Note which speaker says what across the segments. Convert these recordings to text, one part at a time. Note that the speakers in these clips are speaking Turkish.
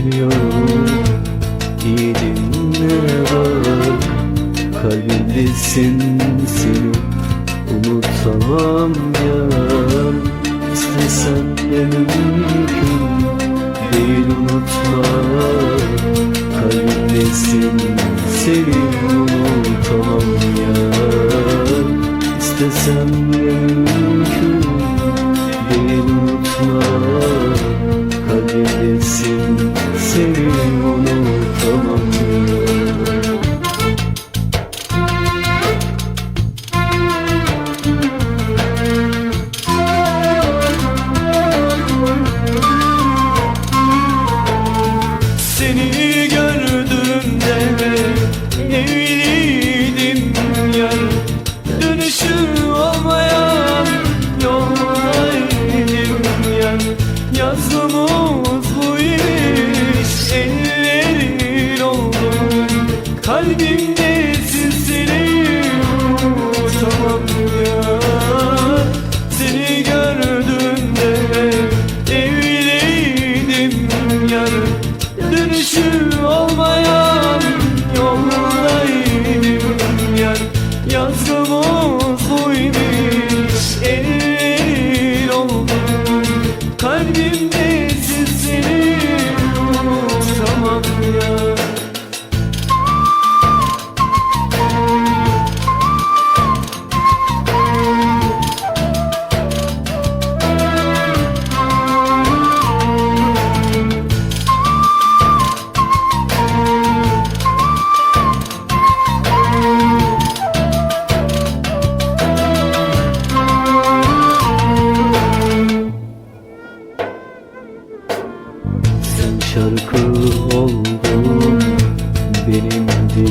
Speaker 1: bekleniyorum İyi dinle bak Kalbimdesin seni Unutamam ya. İstesem de mümkün Değil unutma Kalbimdesin seni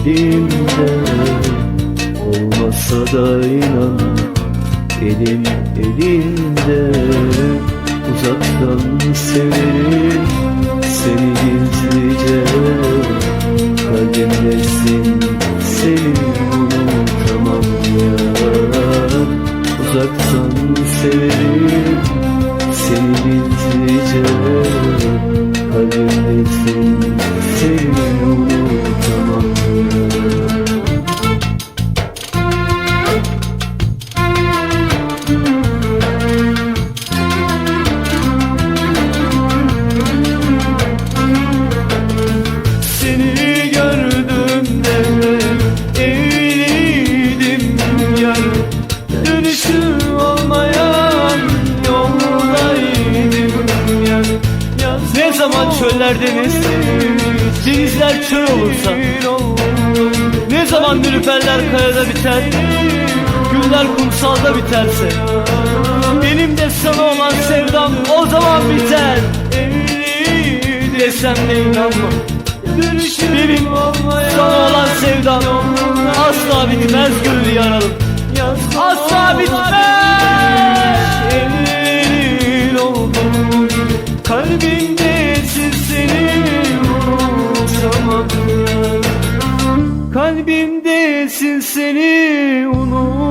Speaker 1: benim dilimde Olmasa da inan elim elinde. Uzaktan severim seni gizlice. Kalbimdesin seni unutamam ya. Uzaktan
Speaker 2: zaman çöller deniz, denizler çöl olursa. Ne zaman nülüferler kayada biter Güller kumsalda biterse. Benim de sana olan sevdam o zaman biter. Desem de inanma Benim sana olan sevdam Asla bitmez gönül yaralım Asla bitmez.
Speaker 3: Ellerin
Speaker 2: Kalbimdesin seni unutamam